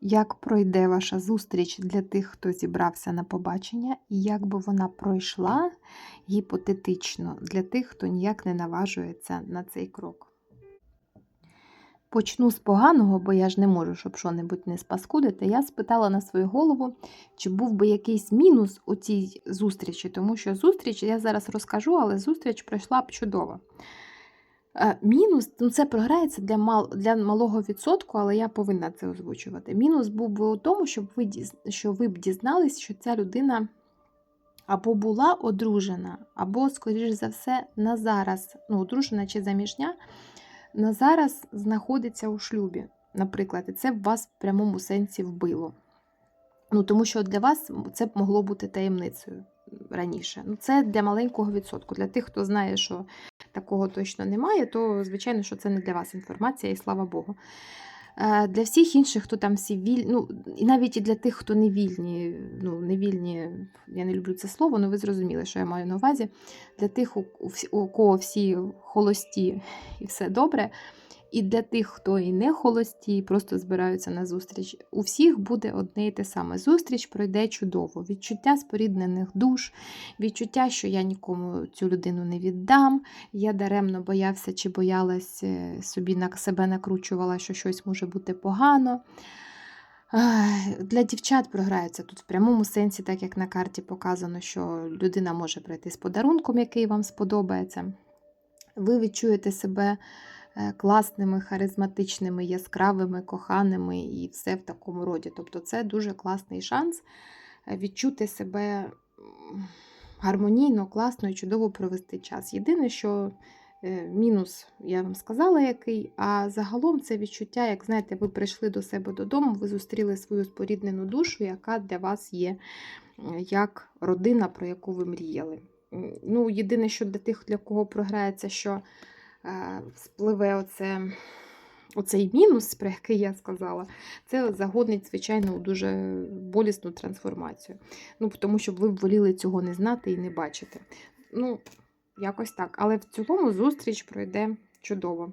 Як пройде ваша зустріч для тих, хто зібрався на побачення, і як би вона пройшла гіпотетично для тих, хто ніяк не наважується на цей крок? Почну з поганого, бо я ж не можу, щоб що-небудь не спаскудити. Я спитала на свою голову, чи був би якийсь мінус у цій зустрічі, тому що зустріч, я зараз розкажу, але зустріч пройшла б чудово. Е, Мінус, ну це програється для мал, для малого відсотку, але я повинна це озвучувати. Мінус був би у тому, щоб ви, що ви б дізнались, що ця людина або була одружена, або, скоріш за все, на зараз, ну, одружена чи заміжня, на зараз знаходиться у шлюбі, наприклад, і це б вас в прямому сенсі вбило. Ну, тому що для вас це б могло бути таємницею раніше. Ну, це для маленького відсотку. Для тих, хто знає, що такого точно немає, то звичайно, що це не для вас інформація, і слава Богу. Е, Для всіх інших, хто там всі вільні, ну і навіть і для тих, хто не вільні, ну не вільні, я не люблю це слово, але ви зрозуміли, що я маю на увазі. Для тих, у у кого всі холості і все добре. І для тих, хто і не холості, і просто збираються на зустріч, у всіх буде одне і те саме. Зустріч пройде чудово. Відчуття споріднених душ, відчуття, що я нікому цю людину не віддам. Я даремно боявся чи боялась е, собі на себе накручувала, що щось може бути погано. Для дівчат програється тут в прямому сенсі, так як на карті показано, що людина може прийти з подарунком, який вам сподобається. Ви відчуєте себе е, класними, харизматичними, яскравими, коханими і все в такому роді. Тобто це дуже класний шанс е, відчути себе гармонійно, класно і чудово провести час. Єдине, що е, мінус, я вам сказала, який, а загалом це відчуття, як знаєте, ви прийшли до себе додому, ви зустріли свою споріднену душу, яка для вас є як родина, про яку ви мріяли. Ну, єдине, що для тих, для кого програється, що е, спливе оце, оцей мінус, про який я сказала, це загодить, звичайно, у дуже болісну трансформацію. Ну, тому що ви б воліли цього не знати і не бачити. Ну, якось так. Але в цілому зустріч пройде чудово.